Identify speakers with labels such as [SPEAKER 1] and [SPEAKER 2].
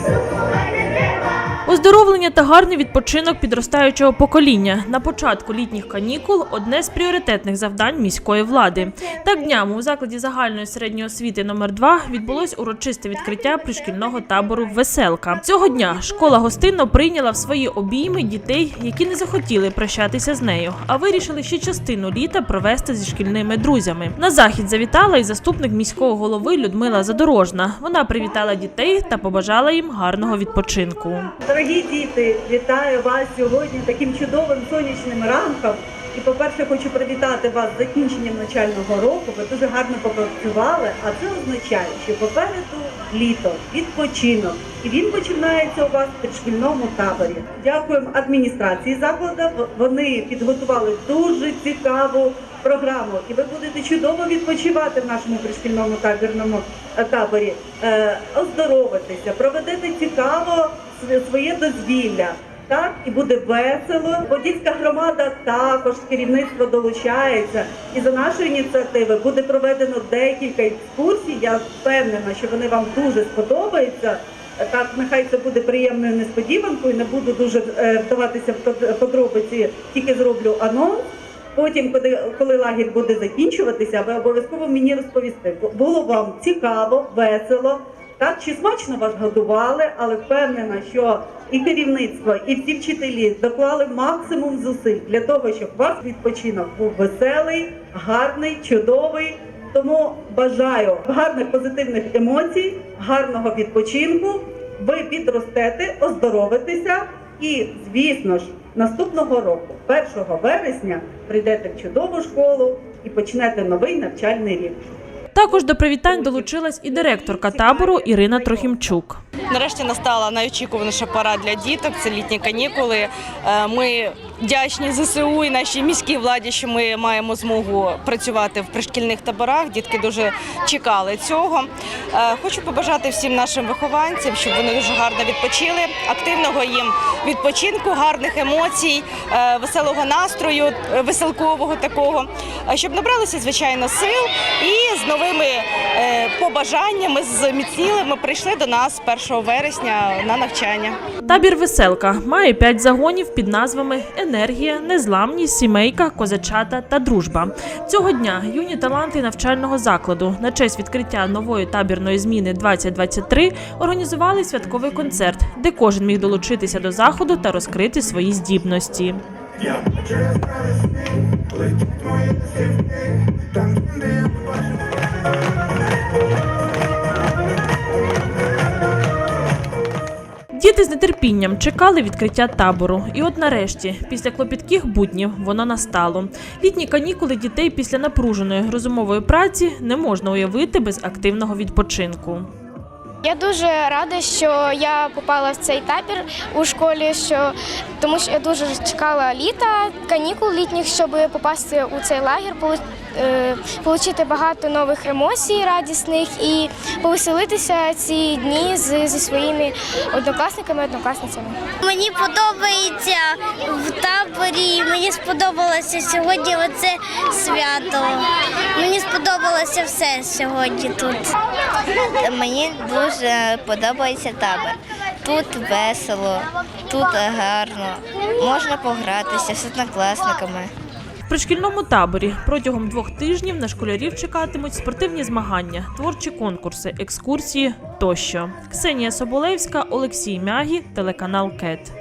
[SPEAKER 1] Thank you. Оздоровлення та гарний відпочинок підростаючого покоління на початку літніх канікул одне з пріоритетних завдань міської влади. Так днями у закладі загальної середньої освіти номер 2 відбулось урочисте відкриття пришкільного табору Веселка. Цього дня школа гостинно прийняла в свої обійми дітей, які не захотіли прощатися з нею, а вирішили ще частину літа провести зі шкільними друзями. На захід завітала і заступник міського голови Людмила Задорожна. Вона привітала дітей та побажала їм гарного відпочинку.
[SPEAKER 2] Дорогі діти, вітаю вас сьогодні таким чудовим сонячним ранком. І, по-перше, хочу привітати вас з закінченням навчального року. Ви дуже гарно попрацювали, а це означає, що попереду літо, відпочинок. І він починається у вас в підшкільному таборі. Дякуємо адміністрації закладу. Вони підготували дуже цікаву програму, і ви будете чудово відпочивати в нашому пришкільному табірному е, таборі, е, оздоровитися, проведете цікаво своє- дозвілля. Так, і буде весело. Подільська громада також керівництво долучається. І за нашої ініціативи буде проведено декілька екскурсій. Я впевнена, що вони вам дуже сподобаються. Так, нехай це буде приємною несподіванкою. Не буду дуже е, вдаватися в подробиці, тільки зроблю анонс. Потім, коли, коли лагерь буде закінчуватися, ви обов'язково мені розповісти. Було вам цікаво, весело. Так, чи смачно вас годували, але впевнена, що і керівництво, і всі вчителі доклали максимум зусиль для того, щоб ваш відпочинок був веселий, гарний, чудовий. Тому бажаю гарних позитивних емоцій, гарного відпочинку. Ви підростете, оздоровитеся і, звісно ж, наступного року, 1 вересня, прийдете в чудову школу і почнете новий навчальний рік.
[SPEAKER 1] Також до привітань долучилась і директорка табору Ірина Трохімчук.
[SPEAKER 3] Нарешті настала найочікуваніша пора для діток. Це літні канікули. Е, Ми вдячні ЗСУ і нашій міській владі, що ми маємо змогу працювати в пришкільних таборах. Дітки дуже чекали цього. Е, Хочу побажати всім нашим вихованцям, щоб вони дуже гарно відпочили, активного їм відпочинку, гарних емоцій, е, веселого настрою, веселкового такого, щоб набралися звичайно сил і з новими побажаннями, з міцнілими прийшли до нас 1 вересня на навчання.
[SPEAKER 1] Табір Веселка має п'ять загонів під назвами Енергія, Незламність, Сімейка, Козачата та Дружба. Цього дня юні таланти навчального закладу на честь відкриття нової табірної зміни 2023 організували святковий концерт, де кожен міг долучитися до заходу та розкрити свої здібності. Діти з нетерпінням чекали відкриття табору, і от нарешті, після клопітких буднів, воно настало. Літні канікули дітей після напруженої розумової праці не можна уявити без активного відпочинку.
[SPEAKER 4] Я дуже рада, що я попала в цей табір у школі, що тому що я дуже чекала літа, канікул літніх, щоб попасти у цей лагер, полу- е, отримати багато нових емоцій радісних і повеселитися ці дні зі своїми однокласниками, однокласницями.
[SPEAKER 5] Мені подобається. Мені сподобалося сьогодні оце свято. Мені сподобалося все сьогодні тут. Мені дуже подобається табор. Тут весело, тут гарно. Можна погратися з однокласниками.
[SPEAKER 1] В пришкільному таборі протягом двох тижнів на школярів чекатимуть спортивні змагання, творчі конкурси, екскурсії тощо. Ксенія Соболевська, Олексій Мягі, телеканал КЕТ.